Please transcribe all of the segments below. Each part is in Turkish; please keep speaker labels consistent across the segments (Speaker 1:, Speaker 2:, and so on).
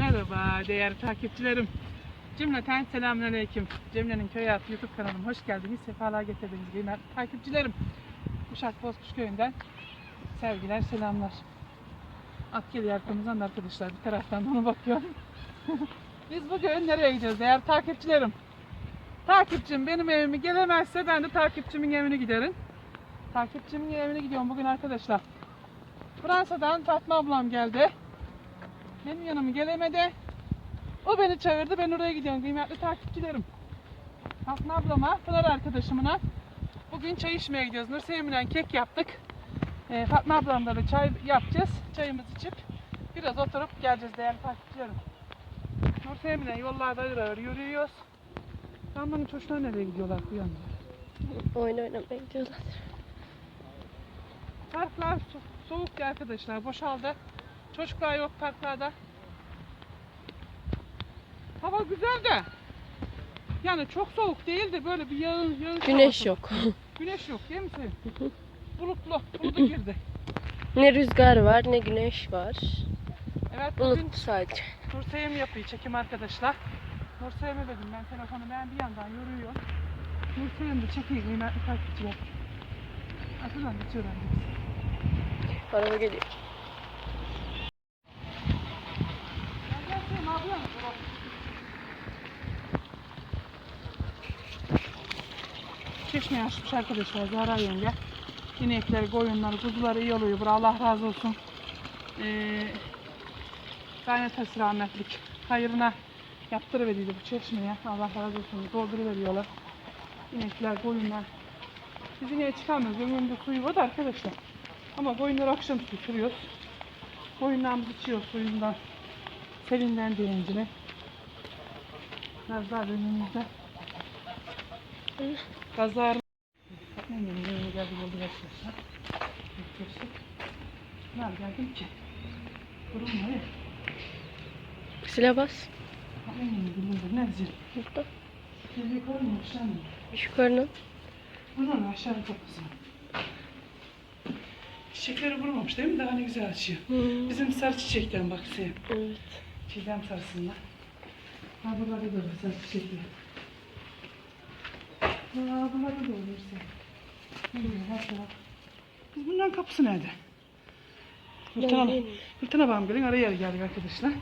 Speaker 1: Merhaba değerli takipçilerim. Cümleten selamünaleyküm. Cemre'nin köy hayatı YouTube kanalıma hoş geldiniz. Sefalar getirdiniz kıymetli takipçilerim. Uşak Bozkuş köyünden sevgiler, selamlar. At geliyor arkadaşlar. Bir taraftan ona bakıyorum. Biz bugün nereye gidiyoruz değerli takipçilerim? Takipçim benim evime gelemezse ben de takipçimin evine giderim. Takipçimin evine gidiyorum bugün arkadaşlar. Fransa'dan Fatma ablam geldi. Benim yanıma gelemedi. O beni çağırdı. Ben oraya gidiyorum kıymetli takipçilerim. Fatma ablama, Pınar arkadaşımına bugün çay içmeye gidiyoruz. Nursevim'le kek yaptık. Ee, Fatma ablamla da çay yapacağız. Çayımızı içip biraz oturup geleceğiz değerli takipçilerim. Nursevim'le yollarda ağır ağır yürüyoruz. Amanın çocuklar nereye gidiyorlar bu yanda?
Speaker 2: Oyun oynamaya gidiyorlar.
Speaker 1: Parklar so- soğuk ya arkadaşlar. Boşaldı. Çocuklar yok parklarda. Hava güzel de. Yani çok soğuk değil de böyle bir yağın yağın
Speaker 2: Güneş
Speaker 1: havası.
Speaker 2: yok.
Speaker 1: Güneş yok değil mi Sevim? Bulutlu. Bulutu girdi.
Speaker 2: ne rüzgar var ne güneş var.
Speaker 1: Evet bugün
Speaker 2: Bulut sadece.
Speaker 1: Nursevim yapıyor çekim arkadaşlar. Nursevim'e dedim ben telefonu ben bir yandan yürüyorum. Nursevim de çekiyor kıymetli takipçiler. Atından geçiyor annemiz.
Speaker 2: Araba geliyor.
Speaker 1: Gel gel Sevim abla. Çeşmeyi açmış arkadaşlar Zahra yenge. İnekler, koyunlar, kuzular iyi oluyor. Bura Allah razı olsun. Ee, kaynatası rahmetlik. Hayırına yaptırıverdiydi bu çeşmeye. Allah razı olsun. Dolduruveriyorlar. İnekler, koyunlar. Biz ineğe çıkamıyoruz. Ömrümde suyu var da arkadaşlar. Ama koyunlar akşam su sürüyoruz. Koyunlarımız içiyor suyundan. Selinden direncini. Biraz daha önümüzde. Pazar. Ne gelin yeni geldi oldu arkadaşlar. Geçtik. Ne geldim ki? Durun hayır.
Speaker 2: Sile bas.
Speaker 1: Ne gelin bilmiyorum ne güzel.
Speaker 2: Burada.
Speaker 1: Yukarı mı aşağı mı?
Speaker 2: Yukarıdan.
Speaker 1: Buradan aşağı kapısı. Çiçekleri vurmamış değil mi? Daha ne güzel açıyor.
Speaker 2: Hmm.
Speaker 1: Bizim sarı çiçekten bak Sevim.
Speaker 2: Evet.
Speaker 1: Çiğdem sarısından. Ha buralarda da var sarı çiçekler. Buralarda da olur sen. Ne güzel her taraf. Biz bunların kapısı nerede? Fırtına, fırtına bağım gelin araya geldik arkadaşlar.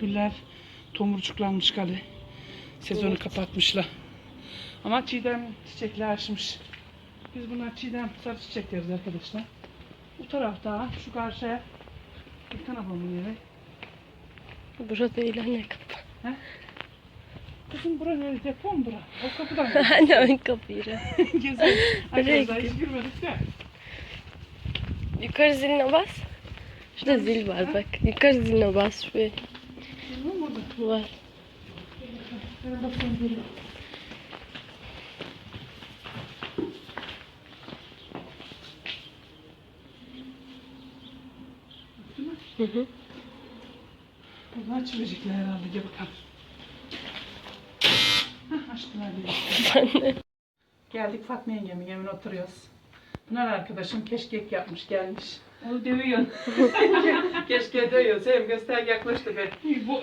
Speaker 1: Güller tomurcuklanmış gali. Sezonu
Speaker 2: Evet.
Speaker 1: kapatmışlar. Ama çiğdem çiçekler açmış. Biz bunlar çiğdem sarı çiçek deriz arkadaşlar. Bu tarafta şu karşıya fırtına bağımın yeri.
Speaker 2: Burada anne kapı.
Speaker 1: Kızım bura ne? Depo mu bura? O kapıdan
Speaker 2: Anne ön kapıyı.
Speaker 1: gezelim. Arkadaşlar hiç girmedik de.
Speaker 2: Yukarı ziline bas. Şurada zil var bak. Yukarı ziline bas. Şuraya var. Hı hı.
Speaker 1: Bunlar çivirecekler herhalde. Gel bakalım. Geldik Fatma yengemin evine oturuyoruz. Pınar arkadaşım keşkek yapmış gelmiş. Onu dövüyorsun. Keşke dövüyor. Sevim göster yaklaştı be.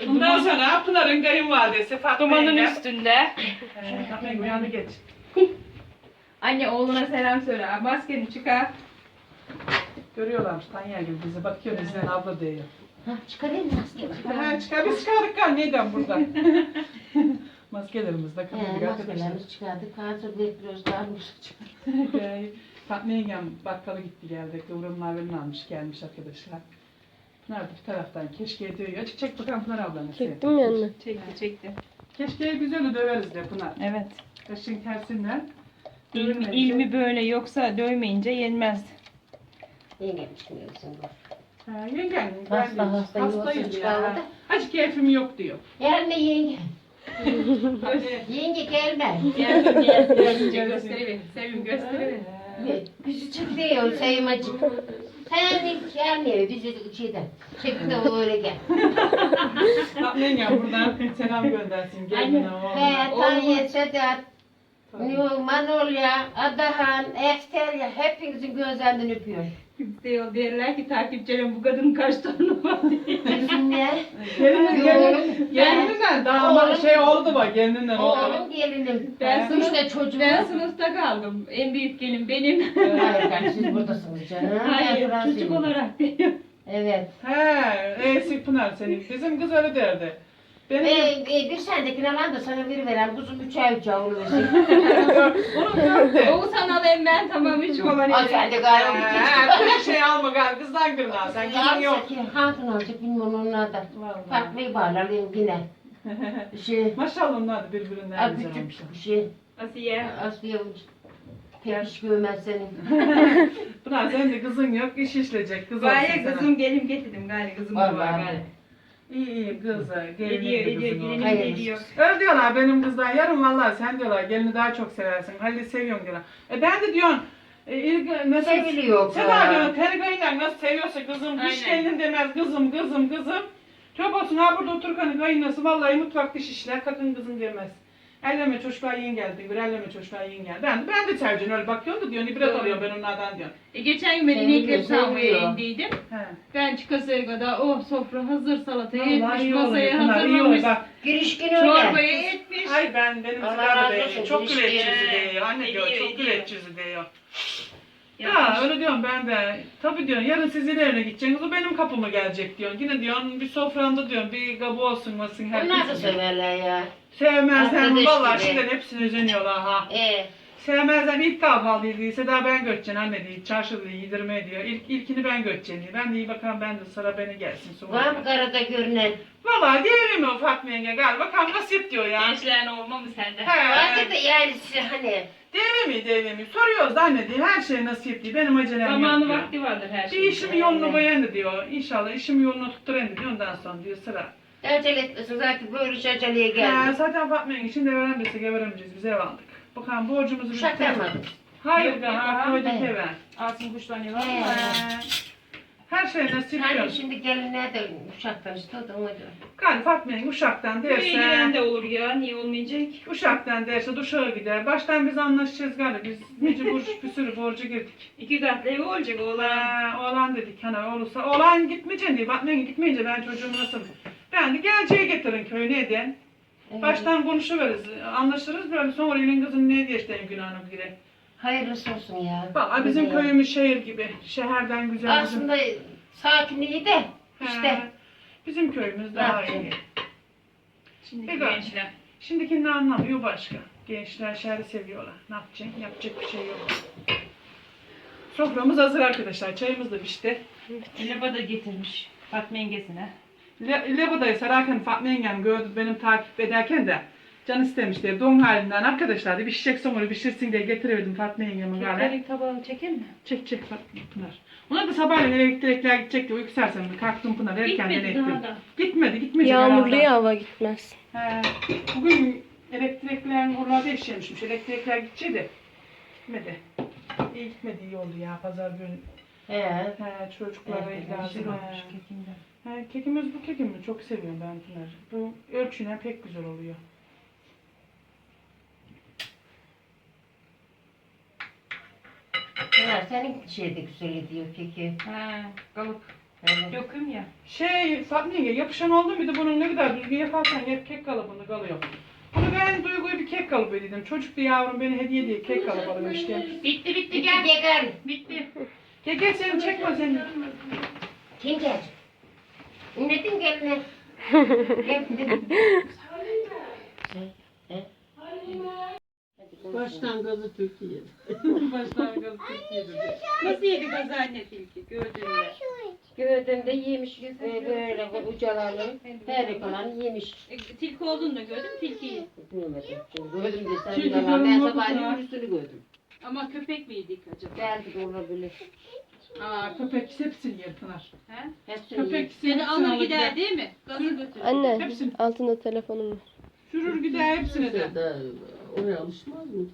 Speaker 1: Bundan sonra Pınar'ın kayınvalidesi Fatma
Speaker 3: Dumanın
Speaker 1: yenge.
Speaker 3: üstünde.
Speaker 1: Ee, Fatma yenge uyandı geç.
Speaker 3: Anne oğluna selam söyle. Maskeni çıkar.
Speaker 1: Görüyorlarmış Tanya gibi bize bakıyor bizden abla diyor.
Speaker 4: Çıkarayım mı maskeyi?
Speaker 1: Ha, çıkar biz çıkardık kan neden burada? Maskelerimizi de kapattık
Speaker 4: He,
Speaker 1: arkadaşlar.
Speaker 4: maskelerimizi çıkardık. Hazır bekliyoruz. Daha bir çıkar.
Speaker 1: Ee, Fatma yengem bakkala gitti geldi. Kıvrımlar verin almış gelmiş arkadaşlar. Pınar da bir taraftan keşke diyor. Açık çek bakalım Pınar ablanı.
Speaker 2: Çektim ya anne.
Speaker 3: Çekti çekti.
Speaker 1: Keşke güzel döveriz de Pınar.
Speaker 3: Evet.
Speaker 1: Kaşın tersinden.
Speaker 3: İlmi, ilmi böyle yoksa dövmeyince yenmez.
Speaker 4: Yenge düşünüyorsun bak.
Speaker 1: Ha, yengem.
Speaker 4: Hasta,
Speaker 1: ben de-
Speaker 4: hasta,
Speaker 1: Hastayım
Speaker 4: yuvasını
Speaker 1: ya. Hiç keyfim yok diyor.
Speaker 4: Yarın da Yenge gelme.
Speaker 3: Gelsin gelsin. Gelsince gösteriver. Sevim gösteriver.
Speaker 4: Bizi çık diyor sayımacık. Sen gelmiyor bizi şeyden. Çek de öyle gel.
Speaker 1: Fatma yengem buradan selam göndersin. Gel
Speaker 3: Anne.
Speaker 1: bana
Speaker 4: He. Tanya, Sedat, Manolya, Adahan, Ekster ya hepinizin gözlerinden öpüyorum.
Speaker 3: Kimse yol derler ki takipçilerim bu kadının kaç torunu var diye.
Speaker 4: Bizim ne?
Speaker 1: Gelinin gelinin
Speaker 4: Oğlum.
Speaker 1: şey oldu bak gelininden oldu.
Speaker 4: Oğlum gelinim.
Speaker 3: Ben
Speaker 4: Üç
Speaker 3: sınıf-
Speaker 4: de çocuğum
Speaker 3: Ben sınıfta kaldım. En büyük gelin benim.
Speaker 4: Hayır ben siz buradasınız canım. Ben
Speaker 3: Hayır
Speaker 4: Fransızım.
Speaker 3: olarak diyor.
Speaker 4: Evet.
Speaker 1: He, Esik Pınar senin. Bizim kız öyle derdi. Benim
Speaker 4: Ee, e, bir sendekini alan da sana bir veren kuzum üç ay üç ay onu versin.
Speaker 1: onu.
Speaker 3: Oğuzhan alayım ben tamam hiç olan
Speaker 4: Ay sen de galiba
Speaker 1: He, bir şey alma gel kızdan gırna sen kızın yok.
Speaker 4: Hatun olacak bilmem onun adı.
Speaker 1: Vallahi.
Speaker 4: Farklı bağlarlayım yine. Şey,
Speaker 1: Maşallah onlar da birbirinden güzel
Speaker 4: bir şey.
Speaker 3: Asiye.
Speaker 4: Aslıya pek iş görmez senin.
Speaker 1: Pınar senin de kızın yok iş işleyecek kız
Speaker 3: Gaye
Speaker 1: sana.
Speaker 3: kızım gelim getirdim gari kızım da
Speaker 4: Var,
Speaker 3: var
Speaker 4: var.
Speaker 3: gari.
Speaker 1: İyi iyi kız. Gelin
Speaker 3: gelinim
Speaker 4: Hayır.
Speaker 3: ediyor.
Speaker 1: Öyle diyorlar benim kızlar. Yarın vallahi sen diyorlar gelini daha çok seversin. Halil'i seviyorum diyorlar. E ben de diyorsun e, ilk, mesela
Speaker 4: Seviliyor.
Speaker 1: Seda diyor Tergay'la nasıl seviyorsa kızım hiç
Speaker 3: Aynen.
Speaker 1: gelin demez kızım kızım kızım. Çok olsun ha burada otururken kaynası vallahi mutfak diş işler kakın kızım demez. Elleme çocuklar yiyin geldi. Bir elleme çocuklar yiyin geldi. Ben, ben de tercihim öyle bakıyorum da diyor. İbret alıyorum ben onlardan diyor.
Speaker 3: E, geçen gün krep almaya
Speaker 4: seviliyor.
Speaker 3: indiydim.
Speaker 1: He.
Speaker 3: Ben çıkasaya kadar oh sofra hazır salatayı
Speaker 1: Vallahi
Speaker 3: etmiş
Speaker 1: iyi
Speaker 3: masaya
Speaker 1: Pınar, iyi
Speaker 3: hazırlamış.
Speaker 1: Bak,
Speaker 4: Giriş günü öyle.
Speaker 3: Çorbayı etmiş.
Speaker 1: Ay ben benim
Speaker 4: Allah
Speaker 1: sigara
Speaker 4: razı
Speaker 1: Çok
Speaker 4: ilişki.
Speaker 1: güleç yüzü diyor. Anne diyor çok güleç yüzü diyor. Ya öyle diyorum ben de. Tabii diyorsun yarın siz ilerine gideceksiniz. O benim kapıma gelecek diyorsun. Yine diyorsun bir sofranda diyorsun bir kabı olsun masın
Speaker 4: Onlar da
Speaker 1: herkes.
Speaker 4: severler ya.
Speaker 1: Sevmezler
Speaker 4: Arkadaş
Speaker 1: vallahi
Speaker 4: gibi.
Speaker 1: şimdiden hepsini özeniyorlar ha.
Speaker 4: Ee,
Speaker 1: Sevmezler ilk kahvaltıyı değilse daha ben götüreceğim anne değil. Çarşıda yedirmeye diyor. İlk, ilkini ben götüreceğim diyor. Ben de iyi bakalım ben de sıra beni gelsin sonra.
Speaker 4: var mı karada görünen?
Speaker 1: Vallahi diyelim mi Fatma yenge gel bakalım nasip diyor ya.
Speaker 3: Gençlerin olma mı sende?
Speaker 1: He.
Speaker 4: Vardır da yani hani.
Speaker 1: Değil mi değil mi? Soruyoruz da anne diye her şey nasip diye. Benim acelem yok
Speaker 3: Zamanı
Speaker 1: diyor.
Speaker 3: vakti vardır her
Speaker 1: Bir
Speaker 3: şeyin.
Speaker 1: işimi yolunu koyan diyor. İnşallah işimi yoluna tutturan diyor. Ondan sonra diyor sıra.
Speaker 4: Acele etmesin zaten böyle iş aceleye
Speaker 1: Ha,
Speaker 4: geldi.
Speaker 1: zaten Fatma yenge şimdi öğrenmesek öğrenmeyeceğiz. Biz ev aldık. Bakalım borcumuzu
Speaker 4: Uşak
Speaker 1: bitirelim.
Speaker 4: vermedin.
Speaker 1: Hayır be ha koyduk
Speaker 4: evet.
Speaker 1: eve.
Speaker 3: Altın kuşlarını var
Speaker 4: He.
Speaker 3: mı?
Speaker 1: Ha, Her şey nasip
Speaker 4: Hani
Speaker 1: diyor.
Speaker 4: şimdi gelinler de uşaktan işte o da ona göre.
Speaker 1: Galiba Fatma yenge Uşak'tan derse.
Speaker 3: de olur ya. Niye olmayacak?
Speaker 1: Uşak'tan derse duşağa gider. Baştan biz anlaşacağız galiba. Biz mecbur bir sürü borcu girdik.
Speaker 3: İki katlı evi olacak oğlan.
Speaker 1: Ee, oğlan dedik hani olursa. Oğlan gitmeyeceksin diye. Fatma yenge gitmeyince ben çocuğumu nasıl... Ben de geleceği getirin köyüne edin.
Speaker 4: Evet.
Speaker 1: Baştan konuşuveririz, anlaşırız böyle sonra elin kızın ne diye işte günahını bile.
Speaker 4: Hayırlısı olsun ya.
Speaker 1: Valla bizim
Speaker 4: Güzel.
Speaker 1: köyümüz şehir gibi, şehirden güzel bizim.
Speaker 4: Aslında sakinliği de
Speaker 1: He,
Speaker 4: işte.
Speaker 1: bizim köyümüz daha iyi.
Speaker 3: Şimdiki
Speaker 1: Peki.
Speaker 3: gençler.
Speaker 1: Şimdikini anlamıyor başka. Gençler şehri seviyorlar. Ne yapacaksın? Yapacak bir şey yok. Soframız hazır arkadaşlar. Çayımız da pişti.
Speaker 3: Eleba da getirmiş. Fatma yengesine.
Speaker 1: Le Leboda'yı sararken Fatma yengem gördü benim takip ederken de can istemişti. Don halinden arkadaşlar da bir şişek somuru pişirsin diye getiremedim Fatma yengemin galiba.
Speaker 3: Keklerin tabağını çekeyim mi?
Speaker 1: Çek çek Fatma Pınar. Ona da sabahleyin elektrikler gidecekti. Uyku sersemdi. Kalktım Pınar erkenden
Speaker 3: Gitmedi
Speaker 1: ettim.
Speaker 3: daha da.
Speaker 1: Gitmedi gitmeyecek
Speaker 2: Yağmurlu
Speaker 1: herhalde.
Speaker 2: ya hava gitmez.
Speaker 1: He, bugün elektriklerin oralarda işlemişmiş. Elektrikler gidecekti. Gitmedi. İyi gitmedi iyi oldu ya pazar günü.
Speaker 4: He.
Speaker 1: He, çocuklara
Speaker 4: Evet,
Speaker 1: lazım.
Speaker 3: Güzel
Speaker 1: He.
Speaker 3: kekinden.
Speaker 1: He, kekimiz bu kekimi çok seviyorum ben Pınar. Bu ölçüne pek güzel oluyor.
Speaker 4: Pınar senin şeyde güzel ediyor keki.
Speaker 3: Ha, kalıp.
Speaker 4: Evet.
Speaker 3: Döküm ya.
Speaker 1: Şey Fatma yenge yapışan oldu de bunun ne kadar düzgün yaparsan hep kek kalıbında kalıyor. Bunu ben Duygu'yu bir kek kalıbı dedim. Çocuk da yavrum beni hediye diye kek kalıbı almıştı.
Speaker 3: Bitti bitti
Speaker 4: Gel
Speaker 3: gel. Bitti.
Speaker 1: Gel gel seni çekme seni.
Speaker 4: Kim gel? Nedim geline?
Speaker 5: Baştan gazı Türkiye.
Speaker 1: Baştan gaz Türkiye'de.
Speaker 3: Nasıl yedi gaz anne tilki gördüğünde?
Speaker 4: Gördüğümde yemiş e, böyle ucalarını her kalan yemiş.
Speaker 3: E, tilki olduğunu da gördüm tilkiyi.
Speaker 4: Bilmedim. Gördüm de sen
Speaker 1: Çünkü.
Speaker 4: Ben sabahleyin üstünü gördüm.
Speaker 3: Ama köpek miydik acaba?
Speaker 4: Belki de olabilir.
Speaker 1: Aa köpek hepsini yer Pınar.
Speaker 3: He?
Speaker 4: Hepsini
Speaker 1: Köpek hepsini
Speaker 3: Seni alır gider değil mi? Gazı götürür.
Speaker 2: Anne
Speaker 1: Hepsini.
Speaker 2: altında telefonum var.
Speaker 1: Sürür gider hepsini de.
Speaker 5: Da, oraya alışmaz mı?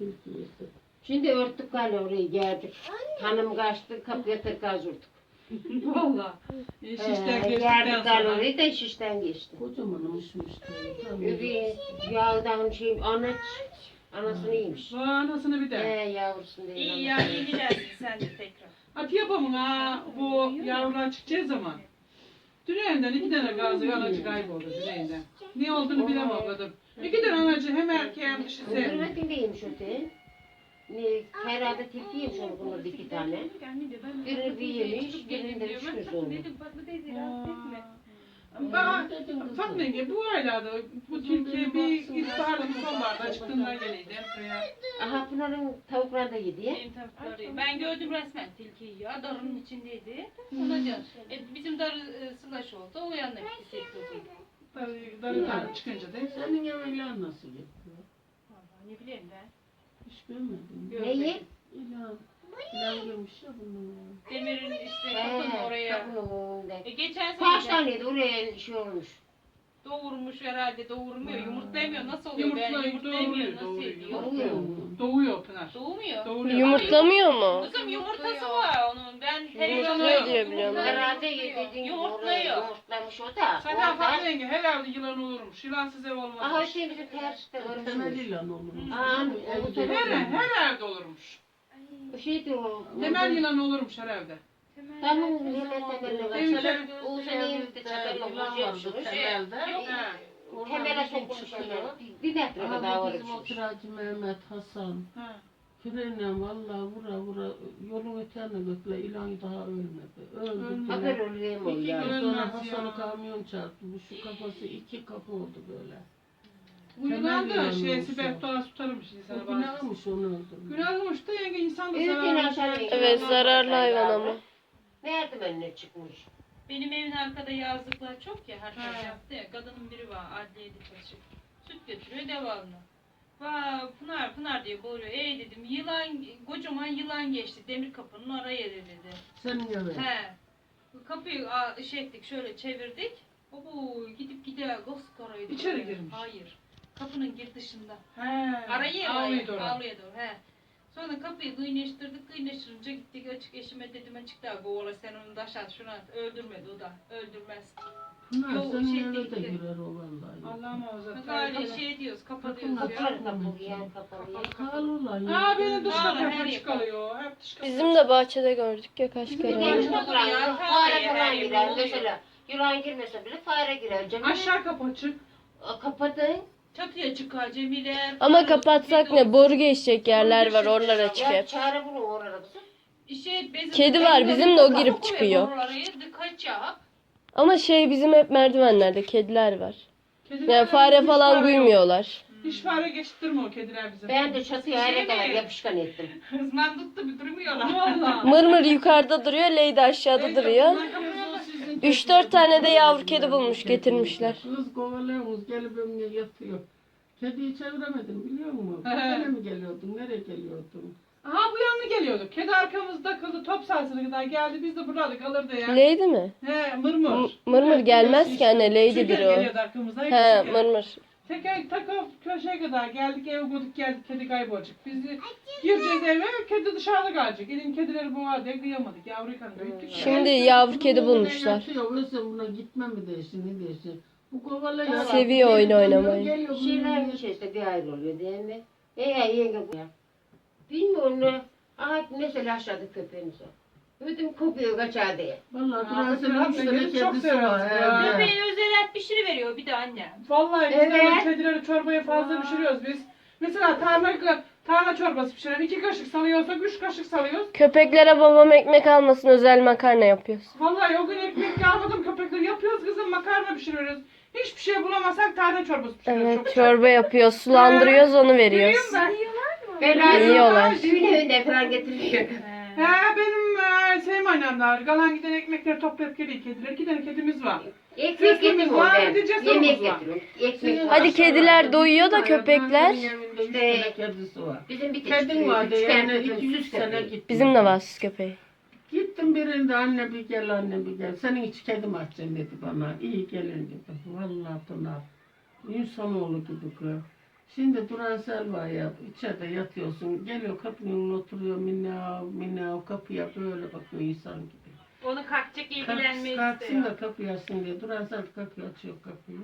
Speaker 4: Şimdi örttük galiba oraya geldik. Hanım kaçtı kapıya tekrar vurduk.
Speaker 1: Valla. İş işten
Speaker 4: Ee,
Speaker 1: geçtikten
Speaker 4: geldik galiba
Speaker 1: sonra.
Speaker 4: oraya da iş işten geçti.
Speaker 5: Kocamanmışmış tabii.
Speaker 4: Bir yağdan şey anaç anasını yemiş.
Speaker 1: Vay anasını bir
Speaker 4: Ee,
Speaker 1: de.
Speaker 4: yavrusun değil.
Speaker 3: İyi ya iyi gidersin sen de tekrar.
Speaker 1: At yapamın ha bu yavrular çıkacağı zaman. Düreğinden iki tane gazı anacı kayboldu düreğinden. Ne olduğunu bilemedim. İki tane anacı hem erkeği hem dişisi.
Speaker 4: Hürmetin değilmiş öte. Ne, herhalde tilkiymiş onu bunlar iki tane. Birini bir yemiş, birini de düşmüş olmuş.
Speaker 1: Bana Fatma yenge bu aylarda bu Türkiye bir ilkbaharda sonbaharda çıktığından geliydi. Buraya.
Speaker 4: Aha Pınar'ın tavukları da yedi ya.
Speaker 3: Benim tavukları. Ben gördüm resmen tilkiyi ya. Darının içindeydi. Ona can. E, bizim darı e, sılaş oldu. O yanına gitti sektirdi.
Speaker 1: Darı, darı darı çıkınca da.
Speaker 5: Senin yemeğler nasıl yapıyor?
Speaker 3: Vallahi ne bileyim ben.
Speaker 5: Hiç görmedim.
Speaker 3: Görmedim.
Speaker 4: Neyi?
Speaker 5: İlan. İlan görmüş ya bunu.
Speaker 3: Demirin işte kapının oraya.
Speaker 4: kapının önünde.
Speaker 3: E, geçen
Speaker 4: Kaç
Speaker 3: sene de
Speaker 4: taneydi oraya şey olmuş.
Speaker 3: doğurmuş herhalde doğurmuyor. Yumurtlayamıyor. Nasıl oluyor?
Speaker 1: Yumurtlayıp
Speaker 3: ben yumurtlayamıyor.
Speaker 1: doğuruyor,
Speaker 3: Nasıl ediyor?
Speaker 4: Doğuyor.
Speaker 1: Doğuyor Pınar.
Speaker 3: Doğmuyor.
Speaker 1: Doğuruyor.
Speaker 2: Yumurtlamıyor mu?
Speaker 3: Kızım yumurtası var onun. Ben
Speaker 2: Yumurtluyor diye biliyorum.
Speaker 4: Herhalde yediğin gibi oraya
Speaker 3: Yumurtluyor.
Speaker 4: yumurtlamış o da.
Speaker 1: Zaten Fatma
Speaker 4: Orada.
Speaker 1: yenge herhalde yılan olurmuş. Yılansız ev olmaz.
Speaker 4: Aha şey bizim tercihte
Speaker 5: Temel
Speaker 4: görmüş.
Speaker 5: ilan olur.
Speaker 4: Aa, o
Speaker 1: Her, her evde olurmuş.
Speaker 4: O şey diyor.
Speaker 1: Temel yılan olurmuş her evde.
Speaker 4: Tamam temeline
Speaker 1: Benim
Speaker 4: bak.
Speaker 1: şey-
Speaker 4: O sene evde çakarla.
Speaker 1: He.
Speaker 4: Temele sokmuş hemen. Bir metre kadar var.
Speaker 5: bizim o kiracı Mehmet Hasan.
Speaker 1: Ha.
Speaker 5: Küreyle vallahi vura vura yolun ötene gökle ilan daha ölmedi. Öldü.
Speaker 4: Haber oluyor mu ya?
Speaker 5: sonra. Hasan'ı kamyon çarptı. Bu şu kafası iki kapı oldu böyle.
Speaker 1: Da
Speaker 5: yılan
Speaker 1: şey
Speaker 5: o.
Speaker 1: doğası tutarmış bazen.
Speaker 5: günahmış onu öldürmüş.
Speaker 1: Günahmış da yenge insan da
Speaker 4: Evet,
Speaker 1: şey.
Speaker 4: insan.
Speaker 2: Evet zararlı hayvan ama.
Speaker 4: Merdivenine çıkmış.
Speaker 3: Benim evin arkada yazlıklar çok ya herkes
Speaker 1: Ha.
Speaker 3: yaptı ya. Kadının biri var adliyede çalışıyor. Süt götürüyor devamlı. Vay Pınar Pınar diye bağırıyor. Ey dedim yılan kocaman yılan geçti demir kapının oraya dedi.
Speaker 5: Senin eve.
Speaker 3: He. Bu Kapıyı a, şey ettik şöyle çevirdik. O bu gidip gider goskaraydı.
Speaker 1: İçeri girmiş.
Speaker 3: Hayır. Kapının gir dışında.
Speaker 1: He.
Speaker 3: Arayı
Speaker 1: Ağlıyordu
Speaker 3: oraya.
Speaker 1: orada.
Speaker 3: Ağlıyordu. He. Sonra kapıyı kıyneştirdik, kıyneştirince gittik açık eşime dedim açık daha kovala sen onu taş at şunu at. Öldürmedi o da. Öldürmez.
Speaker 5: Pınar
Speaker 3: Yok,
Speaker 5: senin
Speaker 3: şey
Speaker 5: eve de
Speaker 3: değil.
Speaker 5: girer o vallahi.
Speaker 1: Allah muhafaza.
Speaker 3: Galiba şey diyoruz, kapatıyoruz ya.
Speaker 4: Kapalı yer kapalı yer.
Speaker 5: Kapalı ulan ya.
Speaker 1: Aa benim dış
Speaker 3: Vallahi
Speaker 1: kapı
Speaker 3: her
Speaker 1: hep
Speaker 3: yer
Speaker 1: çıkalıyor. Hep dış kapı.
Speaker 2: Bizim de bahçede gördük ya kaç
Speaker 1: Bizim
Speaker 2: kere.
Speaker 1: de
Speaker 4: Genç
Speaker 1: Aynen.
Speaker 4: kapılar
Speaker 3: Ya,
Speaker 4: fare falan girer mesela. Yılan girmese bile fare girer.
Speaker 1: Aşağı kapı açık.
Speaker 4: kapatın.
Speaker 3: Çatıya çıkar Cemile.
Speaker 2: Ama kapatsak ne boru geçecek yerler var oralara
Speaker 4: Ya
Speaker 2: çıkıp.
Speaker 4: çare bulun orada kızım.
Speaker 3: Şey, bezin-
Speaker 2: Kedi var, bizim de o girip çıkıyor. Ama şey bizim hep merdivenlerde kediler var.
Speaker 1: Kediler
Speaker 2: Yani fare falan duymuyorlar.
Speaker 1: Hiç fare geçtirme o kediler bize.
Speaker 4: Ben de çatıya
Speaker 3: Şey
Speaker 4: her kadar
Speaker 3: mi?
Speaker 4: yapışkan ettim.
Speaker 3: Hızman tuttu bir durmuyorlar.
Speaker 1: Valla.
Speaker 2: Mırmır yukarıda duruyor, Leydi aşağıda duruyor. 3-4 tane de yavru kedi bulmuş getirmişler.
Speaker 5: Kız kovalıyoruz gelip önüne yatıyor. Kediyi çeviremedim biliyor musun? Nereye mi geliyordun? Nereye geliyordun?
Speaker 1: Aha bu yanına geliyorduk. Kedi arkamızda kıldı top sahasına kadar geldi. Biz de burada kalırdı ya.
Speaker 2: Leydi mi?
Speaker 1: He mırmır.
Speaker 2: M- mırmır gelmez ki anne,
Speaker 1: Şeker
Speaker 2: biri o.
Speaker 1: geliyordu arkamızdan.
Speaker 2: He mırmır.
Speaker 1: Teker takıp köşeye kadar geldik eve koyduk geldik kedi kaybolacak. Biz de gireceğiz eve kedi dışarıda kalacak. Elin kedileri boğar diye kıyamadık. Yavru kanı büyüttük. ya.
Speaker 2: Şimdi yavru kedi bulmuşlar.
Speaker 5: Özlem buna gitme mi desin ne desin? Bu kovalıyor.
Speaker 2: Seviyor oyun oynamayı.
Speaker 4: Şeyler bir şey işte bir ayrı oluyor değil mi? E ya yenge ya. Bilmiyorum ne. Aha mesela aşağıda köpeğimiz var. Ödüm kopuyor kaçar diye.
Speaker 5: Vallahi
Speaker 1: Aa,
Speaker 5: tane
Speaker 1: Bey'in çok
Speaker 5: kedisi
Speaker 1: seversin
Speaker 5: var.
Speaker 3: özel et pişiri veriyor bir de anne.
Speaker 1: Vallahi biz
Speaker 4: Evet.
Speaker 1: de kedileri çorbaya fazla pişiriyoruz biz. Mesela tarhana, tarhana çorbası pişirelim. iki kaşık salıyorsak üç kaşık salıyoruz.
Speaker 2: Köpeklere babam ekmek almasın özel makarna yapıyoruz.
Speaker 1: Vallahi o gün ekmek almadım köpekleri yapıyoruz kızım makarna pişiriyoruz. Hiçbir şey bulamasak tarhana çorbası pişiriyoruz.
Speaker 2: Evet
Speaker 1: Çok
Speaker 2: çorba yapıyoruz, sulandırıyoruz onu veriyoruz.
Speaker 1: ben.
Speaker 4: Ben
Speaker 2: Yiyorlar.
Speaker 4: Düğün evinde falan getiriyor.
Speaker 1: He benim e, Sevim annemler galan giden ekmekleri toplayıp geliyor kediler. İki tane kedimiz var.
Speaker 4: Ekmek
Speaker 1: Fıstığımız
Speaker 4: getiriyorum
Speaker 1: var,
Speaker 4: ben.
Speaker 1: bir de cesurumuz
Speaker 4: Yemek
Speaker 1: var.
Speaker 4: getiriyorum. Ekmek var.
Speaker 2: Hadi kediler doyuyor da köpekler.
Speaker 5: Üç tane kedisi var.
Speaker 4: Bizim bir
Speaker 5: Kedin vardı
Speaker 4: üç tane
Speaker 5: yani
Speaker 4: kızım,
Speaker 5: 200
Speaker 4: süs
Speaker 5: sene
Speaker 4: köpeği.
Speaker 5: gitti.
Speaker 2: Bizim de var süs köpeği.
Speaker 5: Gittim birinde anne bir gel anne bir gel. Senin hiç kedim açacaksın dedi bana. İyi gelin dedi. Vallahi Pınar. İnsanoğlu gibi kız. Şimdi Duran Selva ya içeride yatıyorsun. Geliyor kapının önüne oturuyor minav minav kapıya böyle bakıyor insan gibi.
Speaker 3: Onu kalkacak
Speaker 5: Kalk,
Speaker 3: ilgilenmeyi
Speaker 5: kalksın
Speaker 3: istiyor.
Speaker 5: da kapıyı açsın diye. Duran Selva kapıyı açıyor kapıyı.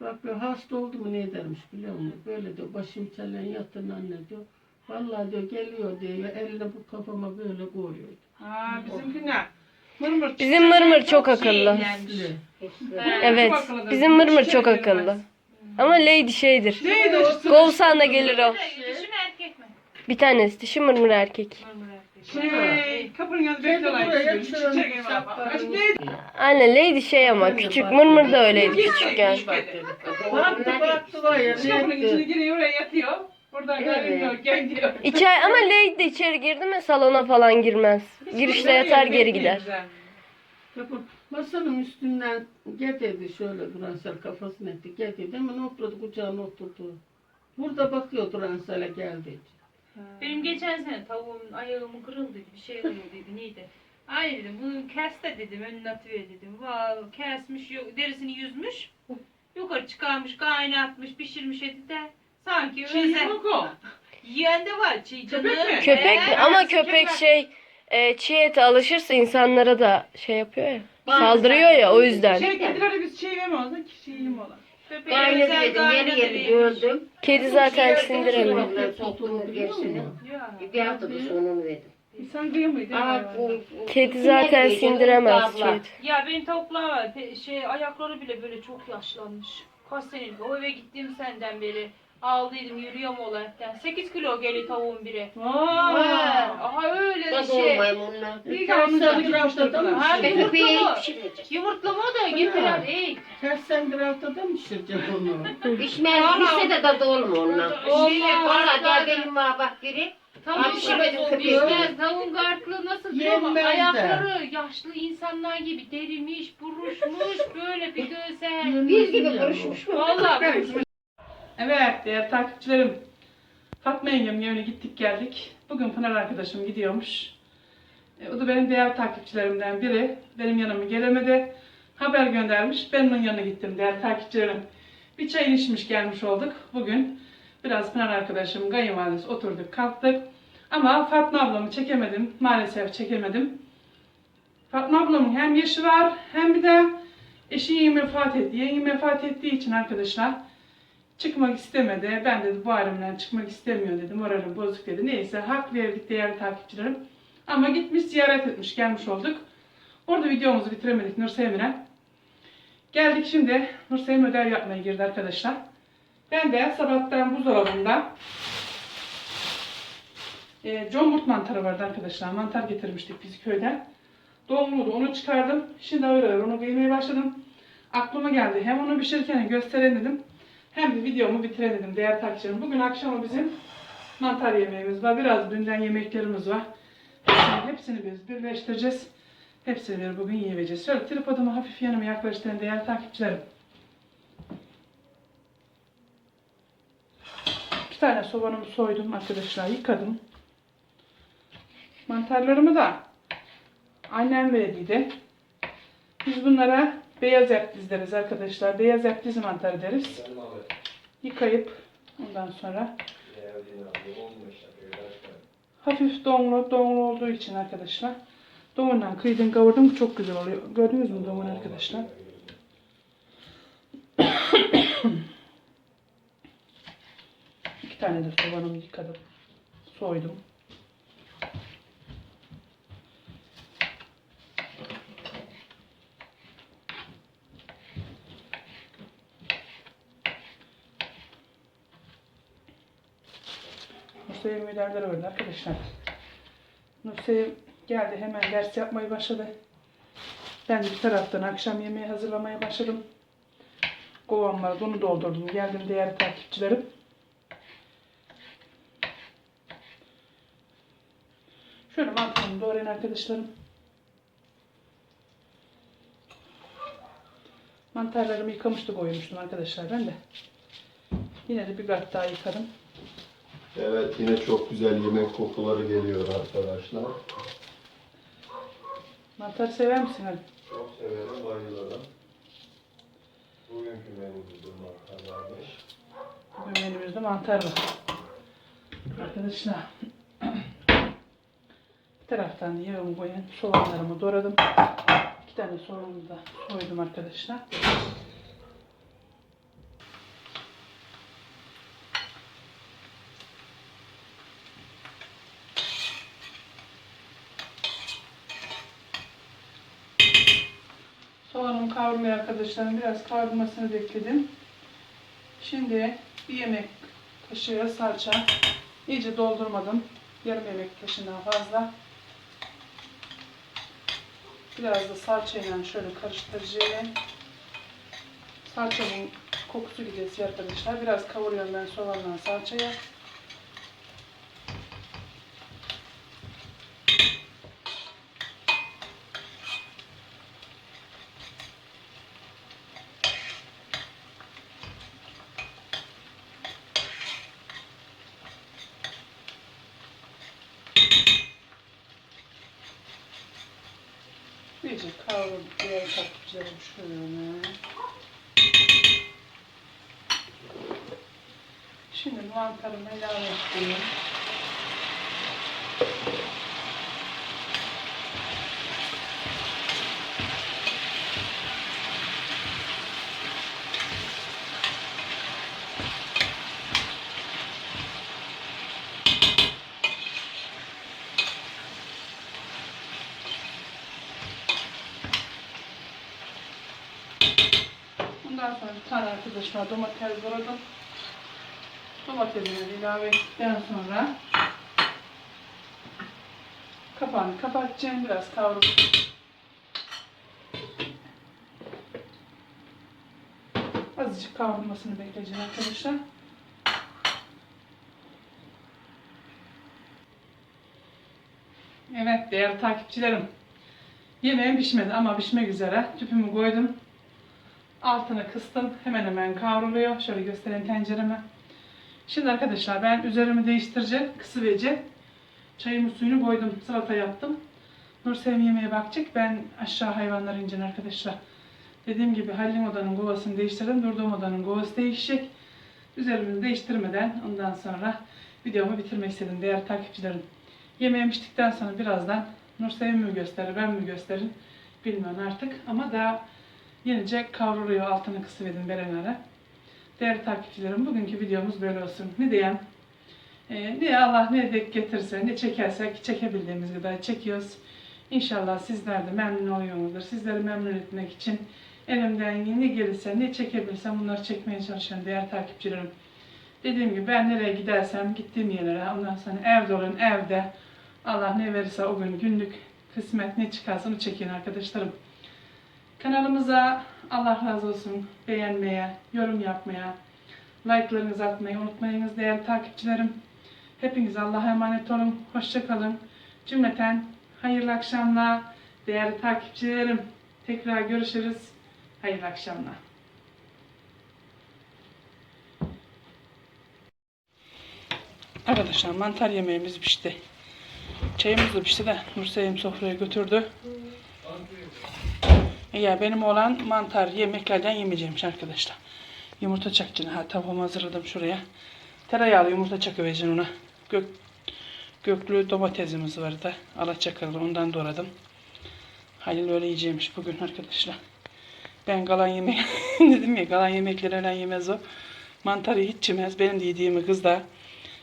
Speaker 5: Bak böyle hasta oldu mu ne dermiş biliyor musun? Böyle diyor başım çelen yatın anne diyor. Vallahi diyor geliyor diyor elini bu kafama böyle koyuyor.
Speaker 1: Ha bizimki ne? Mırmır.
Speaker 2: Bizim mırmır çok akıllı.
Speaker 4: Hepsi.
Speaker 2: Evet.
Speaker 1: Çok.
Speaker 2: Bizim mırmır
Speaker 1: Hiç
Speaker 2: çok
Speaker 1: şey
Speaker 2: akıllı.
Speaker 1: bilmez.
Speaker 2: Ama Lady şeydir.
Speaker 1: Neydi o?
Speaker 2: Kovsan da gelir o.
Speaker 3: Dişi mi erkek mi?
Speaker 2: Bir tanesi dişi mırmır erkek.
Speaker 3: Mırmır erkek.
Speaker 1: Şey, kapının yanında bekliyorlar. Çiçek evi Neydi?
Speaker 2: Anne Lady şey ama küçük mırmır da öyleydi küçükken.
Speaker 5: Bıraktı ya.
Speaker 1: Kapının içine giriyor oraya yatıyor. Buradan.
Speaker 2: İçeri, ama Lady de içeri girdi mi salona falan girmez. Girişte yatar geri gider.
Speaker 5: Kapı masanın üstünden get dedi şöyle Duransel kafasını etti. Get dedi hemen oturdu kucağına oturdu. Burada bakıyor Duransel'e geldi.
Speaker 3: Benim geçen sene tavuğumun ayağı mı kırıldı bir şey oluyor dedi neydi? Ay dedim bunu kes de dedim önüne atıver dedim. Vav kesmiş yok derisini yüzmüş. Yukarı çıkarmış kaynatmış pişirmiş eti de. Sanki
Speaker 1: Şey
Speaker 3: özel.
Speaker 1: yok o.
Speaker 3: Yiyen de var çiğ canım.
Speaker 1: Köpek mi?
Speaker 2: Köpek
Speaker 3: Ee,
Speaker 2: ama köpek şey e, çiğ ete alışırsa insanlara da şey yapıyor ya. Saldırıyor ya o yüzden.
Speaker 1: Şey kedilere biz şey yemiyoruz. Kişi yemiyorlar.
Speaker 3: özel
Speaker 4: dedim yeri
Speaker 3: vermiş.
Speaker 4: gördüm.
Speaker 2: Kedi zaten
Speaker 4: Şey,
Speaker 2: sindiremiyor.
Speaker 4: Soktum gerisini. Bir hafta da sonunu verdim.
Speaker 1: İnsan kıyamıyor
Speaker 2: Kedi zaten sindiremez kedi.
Speaker 3: Ya benim tavuklar var. Şey ayakları bile böyle çok yaşlanmış. Kaç senelik. O eve gittiğim senden beri ağlıydım yürüyorum olaraktan. 8 kilo geliyor tavuğun biri.
Speaker 1: Vay.
Speaker 3: Aha öyle
Speaker 4: Tadı
Speaker 3: şey.
Speaker 4: olmayayım onunla.
Speaker 1: İyi
Speaker 5: Sen
Speaker 1: ki
Speaker 5: sen bir haftada mı
Speaker 3: Ha,
Speaker 5: pişireceksin?
Speaker 4: Köpeği
Speaker 3: Yumurta mı?
Speaker 4: pişirecek.
Speaker 3: Yumurtlama da getiren ey.
Speaker 5: Sen sen bir haftada mı pişireceksin onu?
Speaker 4: Pişmez, pişse de tadı olma onunla.
Speaker 3: Şey,
Speaker 4: Valla der benim var bak biri.
Speaker 3: Tavuğun
Speaker 4: Abi pişiremedim
Speaker 3: kartlı
Speaker 4: köpeği.
Speaker 3: Tavuğun nasıl biliyor musun?
Speaker 5: Yenmez de.
Speaker 3: Ayakları yaşlı insanlar gibi derimiş, buruşmuş, böyle bir göze.
Speaker 4: Biz gibi mu?
Speaker 3: Vallahi
Speaker 1: Evet değerli takipçilerim. Fatma yengemin evine gittik geldik. Bugün Pınar arkadaşım gidiyormuş. E, o da benim değerli takipçilerimden biri. Benim yanıma gelemedi. Haber göndermiş. Ben onun yanına gittim değerli takipçilerim. Bir çay içmiş gelmiş olduk. Bugün biraz Pınar arkadaşım, kayınvalidesi oturduk kalktık. Ama Fatma ablamı çekemedim. Maalesef çekemedim. Fatma ablamın hem yaşı var hem bir de eşi yeni vefat etti. Yeni vefat ettiği için arkadaşlar çıkmak istemedi. Ben dedi bu alemden çıkmak istemiyor dedi. Moralim bozuk dedi. Neyse hak verdik değerli takipçilerim. Ama gitmiş ziyaret etmiş gelmiş olduk. Orada videomuzu bitiremedik Nursevim'e. Geldik şimdi Nursevim ödev yapmaya girdi arkadaşlar. Ben de sabahtan buzdolabında e, John mantarı vardı arkadaşlar. Mantar getirmiştik biz köyden. Doğumluydu onu çıkardım. Şimdi ağır ağır onu kıymaya başladım. Aklıma geldi. Hem onu pişirirken göstereyim dedim. Hem de videomu bitirelim dedim değerli takipçilerim. Bugün akşama bizim mantar yemeğimiz var. Biraz dünden yemeklerimiz var. Hepsini, hepsini biz birleştireceğiz. Hepsini bir bugün yiyeceğiz. Şöyle tripodumu hafif yanıma yaklaştırın değerli takipçilerim. İki tane soğanımı soydum arkadaşlar. Yıkadım. Mantarlarımı da annem verdiydi. Biz bunlara beyaz etliz deriz arkadaşlar. Beyaz etliz mantarı deriz. Yıkayıp ondan sonra hafif donlu, donlu olduğu için arkadaşlar. Doğundan kıydın kavurdum çok güzel oluyor. Gördünüz mü doğun arkadaşlar? İki tane de soğanımı yıkadım. Soydum. Nusay'ın müderleri öyle arkadaşlar. Nusay geldi hemen ders yapmayı başladı. Ben bir taraftan akşam yemeği hazırlamaya başladım. Kovam vardı onu doldurdum. Geldim diğer takipçilerim. Şöyle mantarımı doğrayın arkadaşlarım. Mantarlarımı yıkamıştı koymuştum arkadaşlar ben de. Yine de bir kat daha yıkadım.
Speaker 6: Evet yine çok güzel yemek kokuları geliyor arkadaşlar.
Speaker 1: Mantar sever misin Ali?
Speaker 6: Çok severim, bayılırım. Bugünkü menümüzde mantarlarmış.
Speaker 1: Bugün menümüzde mantar var. Arkadaşlar. Bir taraftan yağımı koyun. Soğanlarımı doğradım. İki tane soğanımı da soydum arkadaşlar. Kavrulmaya arkadaşlarım. Biraz kavrulmasını bekledim. Şimdi bir yemek kaşığı salça. İyice doldurmadım. Yarım yemek kaşığından fazla. Biraz da salçayla şöyle karıştıracağım. Salçanın kokusu gidesi arkadaşlar. Biraz kavuruyorum ben soğanla salçaya. Kavrulup diğer takipçilerim şöyle. Şimdi mantarımı ilave edeyim. Bundan sonra arkadaşıma domates doğradım. Domatesini ilave ettikten sonra kapağını kapatacağım. Biraz kavrulup azıcık kavrulmasını bekleyeceğim arkadaşlar. Evet değerli takipçilerim. Yemeğim pişmedi ama pişmek üzere. Tüpümü koydum. Altını kıstım. Hemen hemen kavruluyor. Şöyle göstereyim tencereme. Şimdi arkadaşlar ben üzerimi değiştireceğim. Kısıvece. Çayımın suyunu koydum. Salata yaptım. Nursevim yemeğe bakacak. Ben aşağı hayvanlar incin arkadaşlar. Dediğim gibi Halil'in odanın kovasını değiştirdim. Durduğum odanın kovası değişecek. Üzerimi değiştirmeden ondan sonra videomu bitirmek istedim değerli takipçilerim. Yemeğim piştikten sonra birazdan Nursevim mi gösterir ben mi gösterin bilmiyorum artık. Ama daha Yenice kavruluyor altını kısıverdim berenara. Değerli takipçilerim bugünkü videomuz böyle olsun. Ne diyeyim? Ee, ne Allah ne dek getirse ne çekersek çekebildiğimiz kadar çekiyoruz. İnşallah sizler de memnun oluyorsunuzdur. Sizleri memnun etmek için elimden ne gelirse ne çekebilirsem bunları çekmeye çalışıyorum değerli takipçilerim. Dediğim gibi ben nereye gidersem gittiğim yerlere ondan sonra evde olun evde Allah ne verirse o gün günlük kısmet ne çıkarsa onu çekin arkadaşlarım. Kanalımıza Allah razı olsun beğenmeye, yorum yapmaya, like'larınızı atmayı unutmayınız değerli takipçilerim. Hepiniz Allah'a emanet olun. Hoşçakalın. Cümleten hayırlı akşamlar değerli takipçilerim. Tekrar görüşürüz. Hayırlı akşamlar. Arkadaşlar mantar yemeğimiz pişti. Çayımız da pişti de Nurseyim sofraya götürdü. Ya benim olan mantar yemeklerden yemeyeceğimmiş arkadaşlar. Yumurta çakacağım. Ha tavuğumu hazırladım şuraya. Tereyağlı yumurta çakıvereceğim ona. Gök, göklü domatesimiz vardı. Alaçakallı ondan doğradım. Halil öyle yiyeceğimmiş bugün arkadaşlar. Ben kalan yemek dedim ya kalan yemekleri öyle yemez o. Mantarı hiç yemez. Benim de yediğimi kız da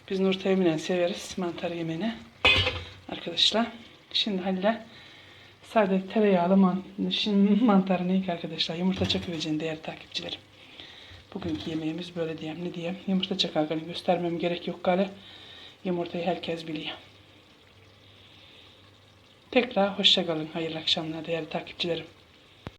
Speaker 1: biz Nurtevim'le severiz mantar yemeğini. Arkadaşlar. Şimdi Halil'e Sade tereyağlı man şimdi mantarını arkadaşlar yumurta çakıvereceğim değerli takipçilerim. Bugünkü yemeğimiz böyle diyeyim. Ne diyeyim? Yumurta çakarken göstermem gerek yok gale. Yumurtayı herkes biliyor. Tekrar hoşça kalın. Hayırlı akşamlar değerli takipçilerim.